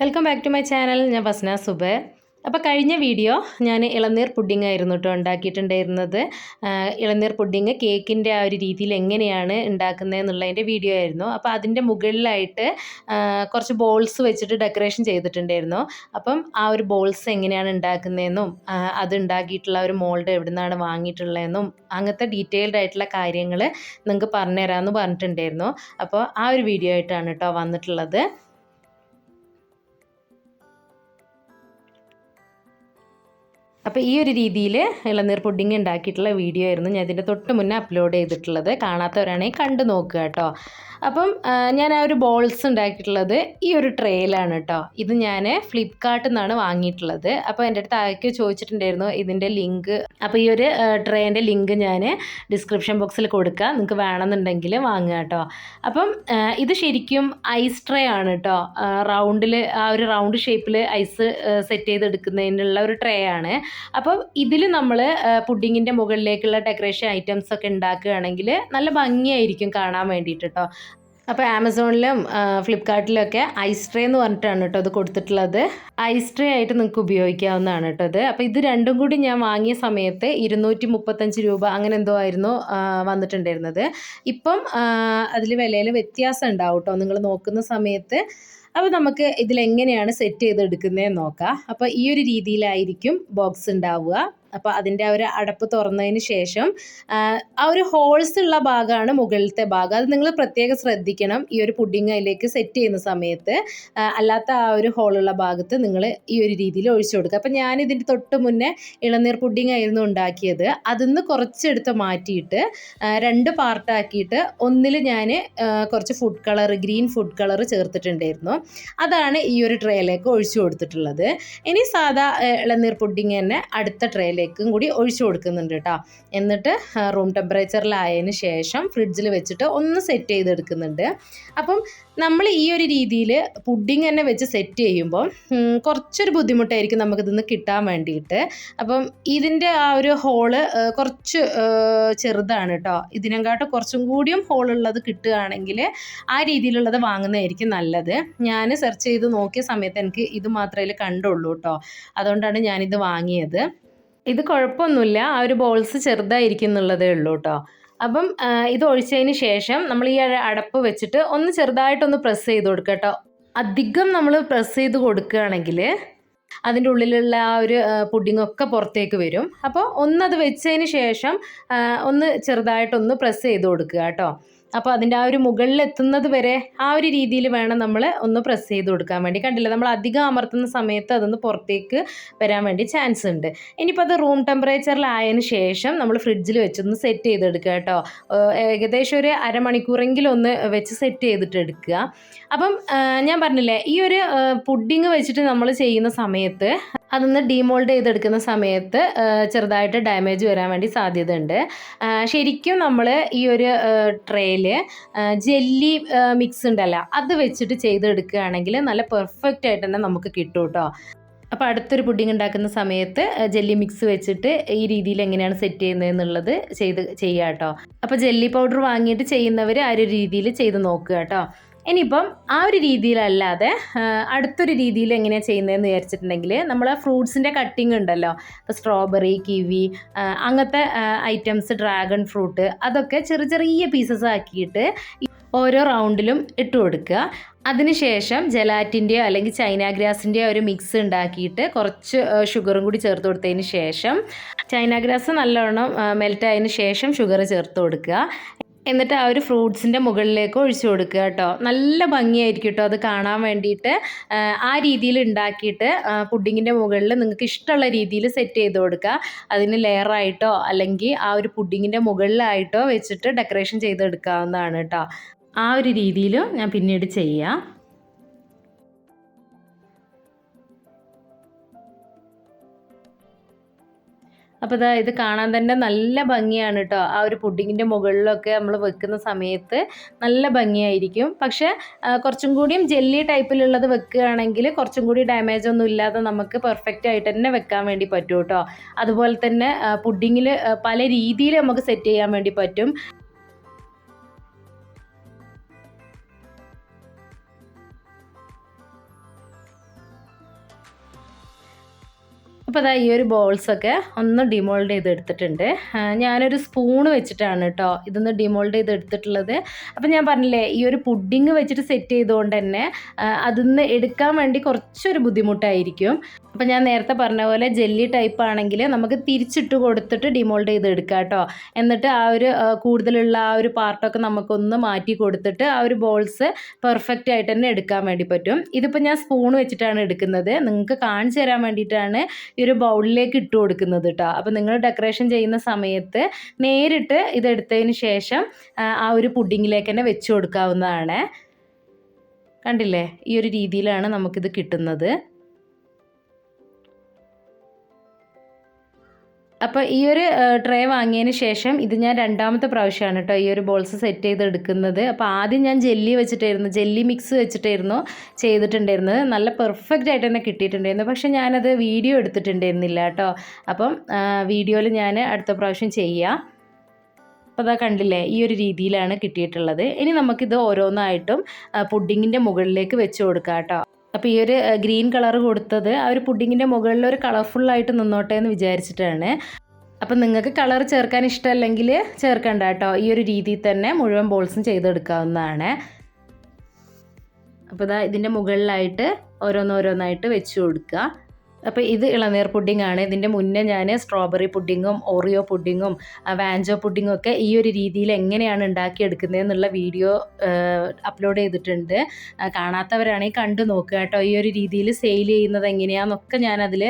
Welcome back to my channel ഞാൻ വസ്ന സുബൈർ അപ്പോൾ കഴിഞ്ഞ വീഡിയോ ഞാൻ ഇളനീർ പുഡിംഗ് ആയിരുന്നു കേട്ടോ ഉണ്ടാക്കിയിട്ടുണ്ടായിരുന്നത്. ഇളനീർ പുഡിംഗ് കേക്കിന്റെ ആ ഒരു രീതിയിൽ എങ്ങനെയാണ് ഉണ്ടാക്കുന്നതെന്നുള്ളതിന്റെ വീഡിയോ ആയിരുന്നു. അപ്പോൾ അതിന്റെ മുകളിലായിട്ട് കുറച്ച് ബോൾസ് വെച്ചിട്ട് ഡെക്കറേഷൻ ചെയ്തിട്ടുണ്ടായിരുന്നു. അപ്പം ആ ഒരു ബോൾസ് എങ്ങനെയാണ് ഉണ്ടാക്കുന്നതെന്നും അത് ഉണ്ടാക്കിയിട്ടുള്ള ഒരു മോൾഡ് എവിടെ നിന്നാണ് വാങ്ങിയിട്ടുള്ളതെന്നും അങ്ങനത്തെ ഡീറ്റെയിൽഡ് ആയിട്ടുള്ള കാര്യങ്ങൾ നിങ്ങൾക്ക് പറഞ്ഞുതരാമെന്ന് പറഞ്ഞിട്ടുണ്ടായിരുന്നു. അപ്പോൾ ആ ഒരു വീഡിയോ ആയിട്ടാണ് കേട്ടോ വന്നിട്ടുള്ളത്. അപ്പോൾ ഈ ഒരു രീതിയിൽ ഇളനീർ പുഡിംഗ് ഉണ്ടാക്കിയിട്ടുള്ള വീഡിയോ ആയിരുന്നു ഞാൻ ഇതിന്റെ തൊട്ട് മുന്നേ അപ്ലോഡ് ചെയ്തിട്ടുള്ളത്. കാണാത്തവരാണെങ്കിൽ കണ്ടു നോക്കുക കേട്ടോ. അപ്പം ഞാൻ ആ ഒരു ബോൾസ് ഉണ്ടാക്കിയിട്ടുള്ളത് ഈ ഒരു ട്രേയിലാണ് കേട്ടോ ഇത് ഞാൻ ഫ്ലിപ്കാർട്ടിൽ നിന്നാണ് വാങ്ങിയിട്ടുള്ളത്. അപ്പോൾ എന്റെ അടുത്ത് ആക്കി ചോദിച്ചിട്ടുണ്ടായിരുന്നു ഇതിന്റെ ലിങ്ക് അപ്പോൾ ഈ ഒരു ട്രേന്റെ ലിങ്ക് ഞാൻ ഡിസ്ക്രിപ്ഷൻ ബോക്സിൽ കൊടുക്കാം. നിങ്ങൾക്ക് വേണമെന്നുണ്ടെങ്കിൽ വാങ്ങുക കേട്ടോ അപ്പം ഇത് ശരിക്കും ഐസ് ട്രേ ആണ് കേട്ടോ റൗണ്ടിൽ ആ ഒരു റൗണ്ട് ഷേപ്പിൽ ഐസ് സെറ്റ് ചെയ്തെടുക്കുന്നതിനുള്ള ഒരു ട്രേ ആണ്. അപ്പം ഇതിൽ നമ്മൾ പുഡിങ്ങിന്റെ മുകളിലേക്കുള്ള ഡെക്കറേഷൻ ഐറ്റംസ് ഒക്കെ ഉണ്ടാക്കുകയാണെങ്കിൽ നല്ല ഭംഗിയായിരിക്കും കാണാൻ വേണ്ടിയിട്ട് കേട്ടോ അപ്പോൾ ആമസോണിലും ഫ്ലിപ്കാർട്ടിലൊക്കെ ഐസ് ട്രേ എന്ന് പറഞ്ഞിട്ടാണ് കേട്ടോ അത് കൊടുത്തിട്ടുള്ളത്. ഐസ് ട്രേ ആയിട്ട് നിങ്ങൾക്ക് ഉപയോഗിക്കാവുന്നതാണ് കേട്ടോ ഇത്. അപ്പോൾ ഇത് രണ്ടും കൂടി ഞാൻ വാങ്ങിയ സമയത്ത് ഇരുന്നൂറ്റി മുപ്പത്തഞ്ച് രൂപ അങ്ങനെ എന്തോ ആയിരുന്നു വന്നിട്ടുണ്ടായിരുന്നത്. ഇപ്പം അതിൽ വിലയിൽ വ്യത്യാസം ഉണ്ടാവും കേട്ടോ. നിങ്ങൾ നോക്കുന്ന സമയത്ത് അപ്പോൾ നമുക്ക് ഇതിലെങ്ങനെയാണ് സെറ്റ് ചെയ്തെടുക്കുന്നതെന്ന് നോക്കാം. അപ്പോൾ ഈ ഒരു രീതിയിലായിരിക്കും ബോക്സ് ഉണ്ടാവുക. അപ്പോൾ അതിന്റെ ആ ഒരു അടപ്പ് തുറന്നതിന് ശേഷം ആ, ഒരു ഹോൾസ് ഉള്ള ഭാഗമാണ് മുകളിലത്തെ ഭാഗം. അത് നിങ്ങൾ പ്രത്യേകം ശ്രദ്ധിക്കണം. ഈ ഒരു പുഡിങ് അതിലേക്ക് സെറ്റ് ചെയ്യുന്ന സമയത്ത് അല്ലാത്ത ആ ഒരു ഹോളുള്ള ഭാഗത്ത് നിങ്ങൾ ഈ ഒരു രീതിയിൽ ഒഴിച്ചു കൊടുക്കുക. അപ്പോൾ ഞാൻ ഇതിന്റെ തൊട്ട് മുന്നേ ഇളനീർ പുഡിങ് ആയിരുന്നു ഉണ്ടാക്കിയത്. അതിൽ നിന്ന് കുറച്ചെടുത്ത് മാറ്റിയിട്ട് രണ്ട് പാർട്ടാക്കിയിട്ട് ഒന്നിൽ ഞാൻ കുറച്ച് food colour green food colour ചേർത്തിട്ടുണ്ടായിരുന്നു. അതാണ് ഈ ഒരു ട്രേയിലേക്ക് ഒഴിച്ചു കൊടുത്തിട്ടുള്ളത്. ഇനി സാധാ ഇളനീർ പുഡിങ് തന്നെ അടുത്ത ട്രേയിലേക്കും കൂടി ഒഴിച്ചു കൊടുക്കുന്നുണ്ട് കേട്ടോ എന്നിട്ട് റൂം ടെമ്പറേച്ചറിലായതിന് ശേഷം ഫ്രിഡ്ജിൽ വെച്ചിട്ട് ഒന്ന് സെറ്റ് ചെയ്തെടുക്കുന്നുണ്ട്. അപ്പം നമ്മൾ ഈ ഒരു രീതിയിൽ പുഡിങ് തന്നെ വെച്ച് സെറ്റ് ചെയ്യുമ്പോൾ കുറച്ചൊരു ബുദ്ധിമുട്ടായിരിക്കും നമുക്കിതൊന്ന് കിട്ടാൻ വേണ്ടിയിട്ട്. അപ്പം ഇതിന്റെ ആ ഒരു ഹോൾ കുറച്ച് ചെറുതാണ് കേട്ടോ ഇതിനെക്കാട്ടും കുറച്ചും കൂടിയും ഹോളുള്ളത് കിട്ടുകയാണെങ്കിൽ ആ രീതിയിലുള്ളത് വാങ്ങുന്നതായിരിക്കും നല്ലത്. ഞാൻ സെർച്ച് ചെയ്ത് നോക്കിയ സമയത്ത് എനിക്ക് ഇത് മാത്രമേ കണ്ടുള്ളൂ കേട്ടോ അതുകൊണ്ടാണ് ഞാനിത് വാങ്ങിയത്. ഇത് കുഴപ്പമൊന്നുമില്ല. ആ ഒരു ബോൾസ് ചെറുതായിരിക്കും എന്നുള്ളതേ ഉള്ളൂ കേട്ടോ അപ്പം ഇത് ഒഴിച്ചതിന് ശേഷം നമ്മൾ ഈ അടപ്പ് വെച്ചിട്ട് ഒന്ന് ചെറുതായിട്ടൊന്ന് പ്രസ് ചെയ്ത് കൊടുക്കുക കേട്ടോ അധികം നമ്മൾ പ്രസ് ചെയ്ത് കൊടുക്കുകയാണെങ്കിൽ അതിന്റെ ഉള്ളിലുള്ള ആ ഒരു പുഡിംഗ് ഒക്കെ പുറത്തേക്ക് വരും. അപ്പോൾ ഒന്നത് വെച്ചതിന് ശേഷം ഒന്ന് ചെറുതായിട്ടൊന്ന് പ്രസ് ചെയ്ത് കൊടുക്കുക കേട്ടോ അപ്പോൾ അതിന്റെ ആ ഒരു മുകളിൽ എത്തുന്നത് വരെ ആ ഒരു രീതിയിൽ വേണം നമ്മൾ ഒന്ന് പ്രസ് ചെയ്ത് കൊടുക്കാൻ വേണ്ടി. കണ്ടില്ല? നമ്മൾ അധികം അമർത്തുന്ന സമയത്ത് അതൊന്ന് പുറത്തേക്ക് വരാൻ വേണ്ടി ചാൻസ് ഉണ്ട്. ഇനിയിപ്പോൾ അത് റൂം ടെമ്പറേച്ചറിലായതിന് ശേഷം നമ്മൾ ഫ്രിഡ്ജിൽ വെച്ചൊന്ന് സെറ്റ് ചെയ്തെടുക്കുക കേട്ടോ. ഏകദേശം ഒരു അരമണിക്കൂറെങ്കിലും ഒന്ന് വെച്ച് സെറ്റ് ചെയ്തിട്ട് എടുക്കുക അപ്പം ഞാൻ പറഞ്ഞില്ലേ ഈ ഒരു പുഡിങ് വെച്ചിട്ട് നമ്മൾ ചെയ്യുന്ന സമയത്ത് അതൊന്ന് ഡീമോൾഡ് ചെയ്തെടുക്കുന്ന സമയത്ത് ചെറുതായിട്ട് ഡാമേജ് വരാൻ വേണ്ടി സാധ്യതയുണ്ട്. ശരിക്കും നമ്മൾ ഈ ഒരു ട്രേയിൽ ജെല്ലി മിക്സ് ഉണ്ടല്ലോ അത് വെച്ചിട്ട് ചെയ്തെടുക്കുകയാണെങ്കിൽ നല്ല പെർഫെക്റ്റ് ആയിട്ട് തന്നെ നമുക്ക് കിട്ടും കേട്ടോ അപ്പോൾ അടുത്തൊരു പുഡിംഗ് ഉണ്ടാക്കുന്ന സമയത്ത് ജെല്ലി മിക്സ് വെച്ചിട്ട് ഈ രീതിയിൽ എങ്ങനെയാണ് സെറ്റ് ചെയ്യുന്നത് എന്നുള്ളത് ചെയ്ത് ചെയ്യുക കേട്ടോ അപ്പോൾ ജെല്ലി പൗഡർ വാങ്ങിയിട്ട് ചെയ്യുന്നവർ ആ ഒരു രീതിയിൽ ചെയ്ത് നോക്കുക കേട്ടോ ഇനിയിപ്പം ആ ഒരു രീതിയിലല്ലാതെ അടുത്തൊരു രീതിയിൽ എങ്ങനെയാണ് ചെയ്യുന്നതെന്ന് വിചാരിച്ചിട്ടുണ്ടെങ്കിൽ നമ്മൾ ഫ്രൂട്ട്സിന്റെ കട്ടിങ് ഉണ്ടല്ലോ. ഇപ്പോൾ സ്ട്രോബെറി കിവി അങ്ങനത്തെ ഐറ്റംസ് ഡ്രാഗൺ ഫ്രൂട്ട് അതൊക്കെ ചെറിയ ചെറിയ പീസസ് ആക്കിയിട്ട് ഓരോ റൗണ്ടിലും ഇട്ട് കൊടുക്കുക. അതിനുശേഷം ജലാറ്റിന്റെയോ അല്ലെങ്കിൽ ചൈന ഗ്രാസിന്റെയോ ഒരു മിക്സ് ഉണ്ടാക്കിയിട്ട് കുറച്ച് ഷുഗറും കൂടി ചേർത്ത് കൊടുത്തതിന് ശേഷം ചൈന ഗ്രാസ് നല്ലോണം മെൽറ്റ് ആയതിന് ശേഷം ഷുഗർ ചേർത്ത് കൊടുക്കുക. എന്നിട്ട് ആ ഒരു ഫ്രൂട്ട്സിന്റെ മുകളിലേക്ക് ഒഴിച്ചു കൊടുക്കുക കേട്ടോ. നല്ല ഭംഗിയായിരിക്കും കേട്ടോ അത് കാണാൻ വേണ്ടിയിട്ട്. ആ, രീതിയിൽ ഉണ്ടാക്കിയിട്ട് പുഡിങ്ങിന്റെ മുകളിൽ നിങ്ങൾക്ക് ഇഷ്ടമുള്ള രീതിയിൽ സെറ്റ് ചെയ്ത് കൊടുക്കുക. അതിന് ലെയറായിട്ടോ അല്ലെങ്കിൽ ആ ഒരു പുഡിങ്ങിന്റെ മുകളിലായിട്ടോ വെച്ചിട്ട് ഡെക്കറേഷൻ ചെയ്തെടുക്കാവുന്നതാണ് കേട്ടോ. ആ ഒരു രീതിയിലും ഞാൻ പിന്നീട് ചെയ്യാം. അപ്പോൾ ഇതാ ഇത് കാണാൻ തന്നെ നല്ല ഭംഗിയാണ് കേട്ടോ ആ ഒരു പുഡിങ്ങിന്റെ മുകളിലൊക്കെ നമ്മൾ വെക്കുന്ന സമയത്ത് നല്ല ഭംഗിയായിരിക്കും. പക്ഷേ കുറച്ചും കൂടിയും ജെല്ലി ടൈപ്പിലുള്ളത് വെക്കുകയാണെങ്കിൽ കുറച്ചും കൂടി ഡാമേജ് ഒന്നും ഇല്ലാതെ നമുക്ക് പെർഫെക്റ്റ് ആയിട്ട് തന്നെ വെക്കാൻ വേണ്ടി പറ്റും കേട്ടോ അതുപോലെ തന്നെ പുഡിങ്ങിൽ പല രീതിയിൽ നമുക്ക് സെറ്റ് ചെയ്യാൻ വേണ്ടി പറ്റും. അപ്പോൾ അതാ ഈ ഒരു ബോൾസൊക്കെ ഒന്ന് ഡിമോൾഡ് ചെയ്ത് എടുത്തിട്ടുണ്ട് ഞാനൊരു സ്പൂൺ വെച്ചിട്ടാണ് കേട്ടോ ഇതൊന്ന് ഡിമോൾഡ് ചെയ്ത് എടുത്തിട്ടുള്ളത് അപ്പോൾ ഞാൻ പറഞ്ഞില്ലേ ഈ ഒരു പുഡിങ് വെച്ചിട്ട് സെറ്റ് ചെയ്തുകൊണ്ട് തന്നെ അതിൽ അതിന്ന് എടുക്കാൻ വേണ്ടി കുറച്ചൊരു ബുദ്ധിമുട്ടായിരിക്കും. അപ്പോൾ ഞാൻ നേരത്തെ പറഞ്ഞ പോലെ ജെല്ലി ടൈപ്പ് ആണെങ്കിൽ നമുക്ക് തിരിച്ചിട്ട് കൊടുത്തിട്ട് ഡിമോൾഡ് ചെയ്ത് എടുക്കാം കേട്ടോ. എന്നിട്ട് ആ ഒരു കൂടുതലുള്ള ആ ഒരു പാർട്ടൊക്കെ നമുക്കൊന്ന് മാറ്റി കൊടുത്തിട്ട് ആ ഒരു ബോൾസ് പെർഫെക്റ്റ് ആയിട്ട് തന്നെ എടുക്കാൻ വേണ്ടി പറ്റും. ഇതിപ്പോൾ ഞാൻ സ്പൂൺ വെച്ചിട്ടാണ് എടുക്കുന്നത്. നിങ്ങൾക്ക് കാണിച്ചു തരാൻ വേണ്ടിയിട്ടാണ് ഈ ഒരു ബൗളിലേക്ക് ഇട്ട് കൊടുക്കുന്നത് കേട്ടോ. അപ്പോൾ നിങ്ങൾ ഡെക്കറേഷൻ ചെയ്യുന്ന സമയത്ത് നേരിട്ട് ഇതെടുത്തതിന് ശേഷം ആ ഒരു പുഡിങ്ങിലേക്ക് തന്നെ വെച്ച് കൊടുക്കാവുന്നതാണ്. കണ്ടില്ലേ? ഈ ഒരു രീതിയിലാണ് നമുക്കിത് കിട്ടുന്നത്. അപ്പോൾ ഈ ഒരു ട്രേ വാങ്ങിയതിന് ശേഷം ഇത് ഞാൻ രണ്ടാമത്തെ പ്രാവശ്യമാണ് കേട്ടോ ഈ ഒരു ബോൾസ് സെറ്റ് ചെയ്ത് എടുക്കുന്നത്. അപ്പോൾ ആദ്യം ഞാൻ ജെല്ലി വെച്ചിട്ടായിരുന്നു ജെല്ലി മിക്സ് വെച്ചിട്ടായിരുന്നു ചെയ്തിട്ടുണ്ടായിരുന്നത്. നല്ല പെർഫെക്റ്റ് ആയിട്ട് തന്നെ കിട്ടിയിട്ടുണ്ടായിരുന്നു. പക്ഷേ ഞാനത് വീഡിയോ എടുത്തിട്ടുണ്ടായിരുന്നില്ല കേട്ടോ. അപ്പം വീഡിയോയിൽ ഞാൻ അടുത്ത പ്രാവശ്യം ചെയ്യാം. അപ്പോൾ അതാ കണ്ടില്ലേ ഈ ഒരു രീതിയിലാണ് കിട്ടിയിട്ടുള്ളത്. ഇനി നമുക്കിത് ഓരോന്നായിട്ടും പുഡിങ്ങിന്റെ മുകളിലേക്ക് വെച്ച് കൊടുക്കാം കേട്ടോ. അപ്പോൾ ഈ ഒരു ഗ്രീൻ കളർ കൊടുത്തത് ആ ഒരു പുഡിങ്ങിന്റെ മുകളിൽ ഒരു കളർഫുള്ളായിട്ട് നിന്നോട്ടെ എന്ന് വിചാരിച്ചിട്ടാണ്. അപ്പം നിങ്ങൾക്ക് കളർ ചേർക്കാൻ ഇഷ്ടമല്ലെങ്കിൽ ചേർക്കണ്ട കേട്ടോ. ഈ ഒരു രീതിയിൽ തന്നെ മുഴുവൻ ബോൾസും ചെയ്തെടുക്കാവുന്നതാണ്. അപ്പോൾ ഇതാ ഇതിന്റെ മുകളിലായിട്ട് ഓരോന്നോരോന്നായിട്ട് വെച്ച് കൊടുക്കുക. അപ്പോൾ ഇത് ഇളനീർ പുഡിംഗ് ആണ്. ഇതിന്റെ മുന്നേ ഞാൻ സ്ട്രോബെറി പുഡിങ്ങും ഓറിയോ പുഡിങ്ങും വാഞ്ചോ പുഡിങ്ങും ഒക്കെ ഈ ഒരു രീതിയിൽ എങ്ങനെയാണ് ഉണ്ടാക്കിയെടുക്കുന്നതെന്നുള്ള വീഡിയോ അപ്ലോഡ് ചെയ്തിട്ടുണ്ട്. കാണാത്തവരാണെങ്കിൽ കണ്ടു നോക്കുക കേട്ടോ. ഈ ഒരു രീതിയിൽ സെയിൽ ചെയ്യുന്നത് എങ്ങനെയാണെന്നൊക്കെ ഞാനതിൽ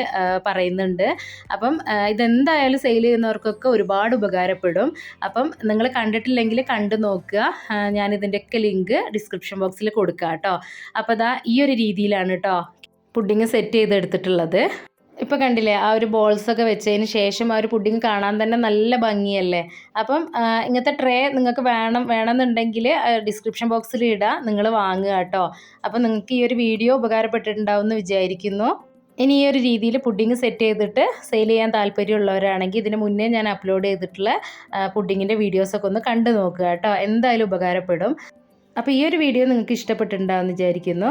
പറയുന്നുണ്ട്. അപ്പം ഇതെന്തായാലും സെയിൽ ചെയ്യുന്നവർക്കൊക്കെ ഒരുപാട് ഉപകാരപ്പെടും. അപ്പം നിങ്ങൾ കണ്ടിട്ടില്ലെങ്കിൽ കണ്ടു നോക്കുക. ഞാനിതിന്റെയൊക്കെ ലിങ്ക് ഡിസ്ക്രിപ്ഷൻ ബോക്സിൽ കൊടുക്കാം കേട്ടോ അപ്പോൾ ദാ ഈ ഒരു രീതിയിലാണ് കേട്ടോ പുഡിങ് സെറ്റ് ചെയ്തെടുത്തിട്ടുള്ളത്. ഇപ്പോൾ കണ്ടില്ലേ ആ ഒരു ബോൾസൊക്കെ വെച്ചതിന് ശേഷം ആ ഒരു പുഡിങ് കാണാൻ തന്നെ നല്ല ഭംഗിയല്ലേ? അപ്പം ഇങ്ങനത്തെ ട്രേ നിങ്ങൾക്ക് വേണം വേണമെന്നുണ്ടെങ്കിൽ ഡിസ്ക്രിപ്ഷൻ ബോക്സിൽ ഇടാം നിങ്ങൾ വാങ്ങുക കേട്ടോ. അപ്പം നിങ്ങൾക്ക് ഈ ഒരു വീഡിയോ ഉപകാരപ്പെട്ടിട്ടുണ്ടാവും എന്ന് വിചാരിക്കുന്നു. ഇനി ഈ ഒരു രീതിയിൽ പുഡിങ് സെറ്റ് ചെയ്തിട്ട് സെയിൽ ചെയ്യാൻ താല്പര്യമുള്ളവരാണെങ്കിൽ ഇതിന് മുന്നേ ഞാൻ അപ്ലോഡ് ചെയ്തിട്ടുള്ള പുഡിങ്ങിന്റെ വീഡിയോസൊക്കെ ഒന്ന് കണ്ടു നോക്കുക കേട്ടോ. എന്തായാലും ഉപകാരപ്പെടും. അപ്പോൾ ഈ ഒരു വീഡിയോ നിങ്ങൾക്ക് ഇഷ്ടപ്പെട്ടിട്ടുണ്ടാവും എന്ന് വിചാരിക്കുന്നു.